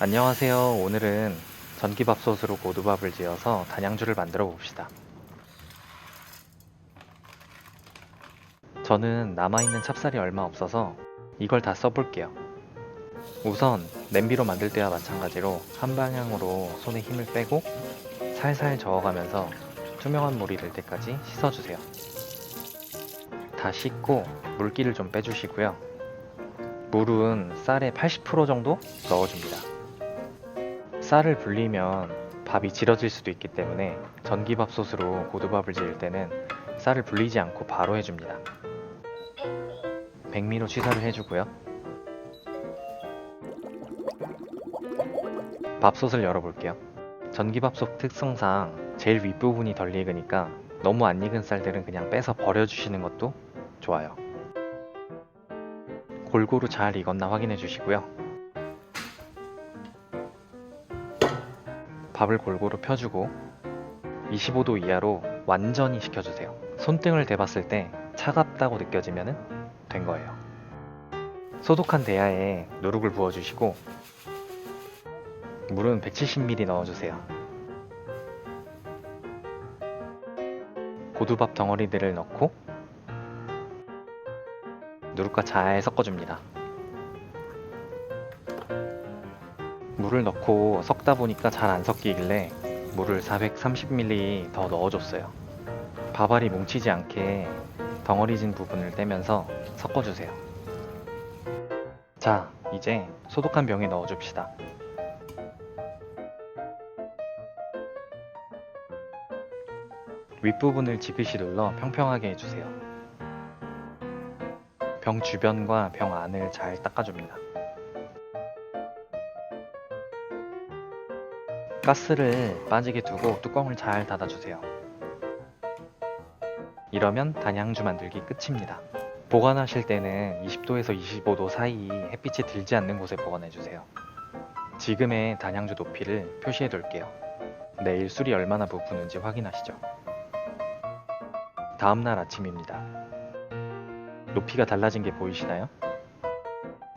안녕하세요. 오늘은 전기밥솥으로 고두밥을 지어서 단양주를 만들어 봅시다. 저는 남아있는 찹쌀이 얼마 없어서 이걸 다 써볼게요. 우선 냄비로 만들 때와 마찬가지로 한 방향으로 손에 힘을 빼고 살살 저어가면서 투명한 물이 될 때까지 씻어주세요. 다 씻고 물기를 좀 빼주시고요. 물은 쌀의 80% 정도 넣어줍니다. 쌀을 불리면 밥이 질어질 수도 있기 때문에 전기밥솥으로 고두밥을 지을 때는 쌀을 불리지 않고 바로 해줍니다. 백미로 취사를 해주고요. 밥솥을 열어볼게요. 전기밥솥 특성상 제일 윗부분이 덜 익으니까 너무 안 익은 쌀들은 그냥 빼서 버려주시는 것도 좋아요. 골고루 잘 익었나 확인해 주시고요. 밥을 골고루 펴주고 25도 이하로 완전히 식혀주세요. 손등을 대봤을 때 차갑다고 느껴지면 된 거예요. 소독한 대야에 누룩을 부어주시고 물은 170ml 넣어주세요. 고두밥 덩어리들을 넣고 누룩과 잘 섞어줍니다. 물을 넣고 섞다 보니까 잘 안 섞이길래 물을 430ml 더 넣어줬어요. 밥알이 뭉치지 않게 덩어리진 부분을 떼면서 섞어주세요. 자, 이제 소독한 병에 넣어줍시다. 윗부분을 지그시 눌러 평평하게 해주세요. 병 주변과 병 안을 잘 닦아줍니다. 가스를 빠지게 두고 뚜껑을 잘 닫아주세요. 이러면 단양주 만들기 끝입니다. 보관하실 때는 20도에서 25도 사이 햇빛이 들지 않는 곳에 보관해주세요. 지금의 단양주 높이를 표시해 둘게요. 내일 술이 얼마나 부푸는지 확인하시죠. 다음날 아침입니다. 높이가 달라진 게 보이시나요?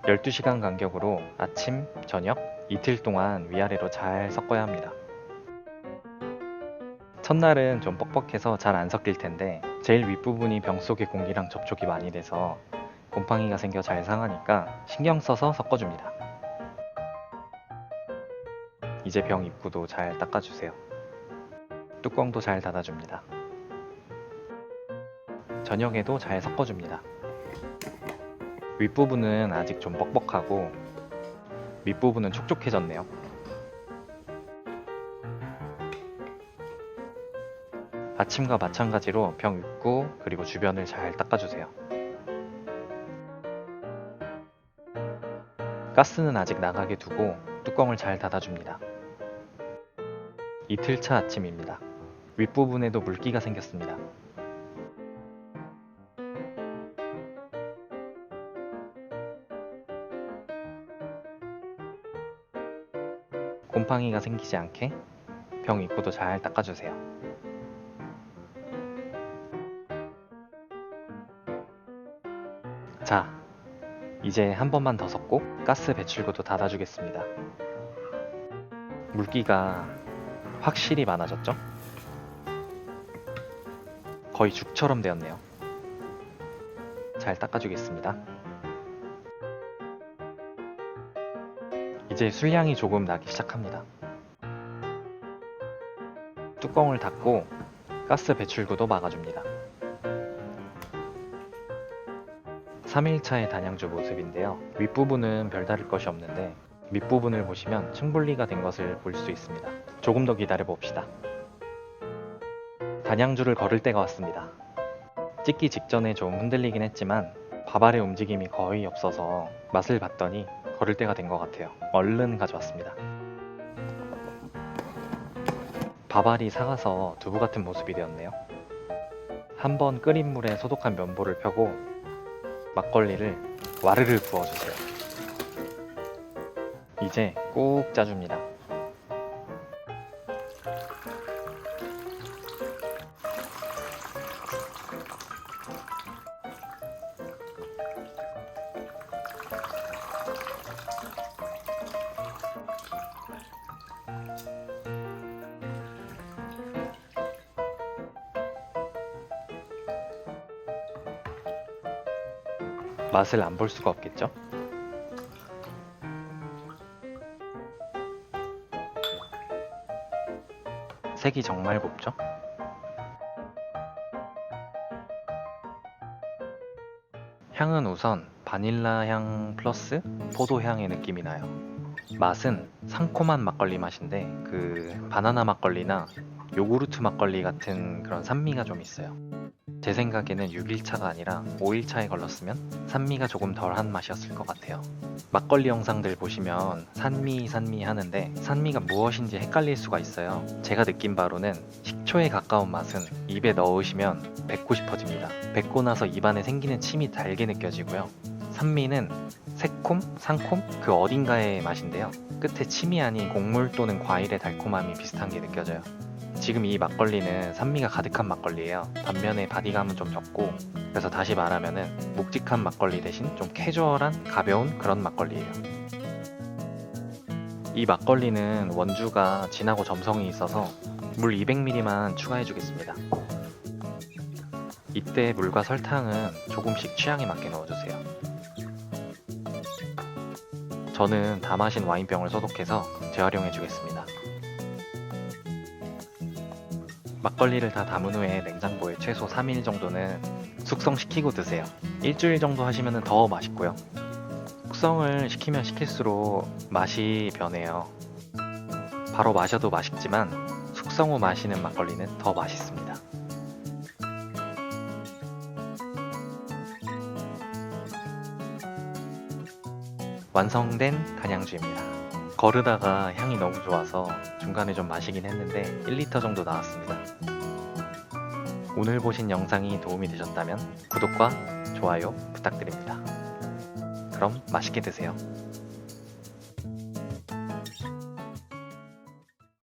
12시간 간격으로 아침, 저녁, 이틀 동안 위아래로 잘 섞어야 합니다. 첫날은 좀 뻑뻑해서 잘 안 섞일 텐데 제일 윗부분이 병 속의 공기랑 접촉이 많이 돼서 곰팡이가 생겨 잘 상하니까 신경 써서 섞어줍니다. 이제 병 입구도 잘 닦아주세요. 뚜껑도 잘 닫아줍니다. 저녁에도 잘 섞어줍니다. 윗부분은 아직 좀 뻑뻑하고 밑부분은 촉촉해졌네요. 아침과 마찬가지로 병 입구 그리고 주변을 잘 닦아주세요. 가스는 아직 나가게 두고 뚜껑을 잘 닫아줍니다. 이틀차 아침입니다. 윗부분에도 물기가 생겼습니다. 곰팡이가 생기지 않게 병 입구도 잘 닦아주세요. 자, 이제 한 번만 더 섞고 가스 배출구도 닫아주겠습니다. 물기가 확실히 많아졌죠? 거의 죽처럼 되었네요. 잘 닦아주겠습니다. 이제 술량이 조금 나기 시작합니다. 뚜껑을 닫고 가스 배출구도 막아줍니다. 3일차의 단양주 모습인데요. 윗부분은 별다를 것이 없는데 밑부분을 보시면 층분리가 된 것을 볼 수 있습니다. 조금 더 기다려 봅시다. 단양주를 걸을 때가 왔습니다. 찍기 직전에 좀 흔들리긴 했지만 밥알의 움직임이 거의 없어서 맛을 봤더니 걸을 때가 된 것 같아요. 얼른 가져왔습니다. 밥알이 사가서 두부 같은 모습이 되었네요. 한번 끓인 물에 소독한 면보를 펴고 막걸리를 와르르 부어주세요. 이제 꾹 짜줍니다. 맛을 안 볼 수가 없겠죠? 색이 정말 곱죠? 향은 우선 바닐라 향 플러스 포도 향의 느낌이 나요. 맛은 상콤한 막걸리 맛인데 그 바나나 막걸리나 요구르트 막걸리 같은 그런 산미가 좀 있어요. 제 생각에는 6일차가 아니라 5일차에 걸렀으면 산미가 조금 덜한 맛이었을 것 같아요. 막걸리 영상들 보시면 산미 산미 하는데 산미가 무엇인지 헷갈릴 수가 있어요. 제가 느낀 바로는 식초에 가까운 맛은 입에 넣으시면 뱉고 싶어집니다. 뱉고 나서 입안에 생기는 침이 달게 느껴지고요. 산미는 새콤, 상콤 그 어딘가의 맛인데요. 끝에 침이 아닌 곡물 또는 과일의 달콤함이 비슷한 게 느껴져요. 지금 이 막걸리는 산미가 가득한 막걸리예요. 반면에 바디감은 좀 적고 그래서 다시 말하면은 묵직한 막걸리 대신 좀 캐주얼한 가벼운 그런 막걸리예요. 이 막걸리는 원주가 진하고 점성이 있어서 물 200ml만 추가해 주겠습니다. 이때 물과 설탕은 조금씩 취향에 맞게 넣어주세요. 저는 다 마신 와인병을 소독해서 재활용해 주겠습니다. 막걸리를 다 담은 후에 냉장고에 최소 3일 정도는 숙성시키고 드세요. 일주일 정도 하시면 더 맛있고요. 숙성을 시키면 시킬수록 맛이 변해요. 바로 마셔도 맛있지만 숙성 후 마시는 막걸리는 더 맛있습니다. 완성된 단양주입니다. 거르다가 향이 너무 좋아서 중간에 좀 마시긴 했는데 1리터 정도 나왔습니다. 오늘 보신 영상이 도움이 되셨다면 구독과 좋아요 부탁드립니다. 그럼 맛있게 드세요.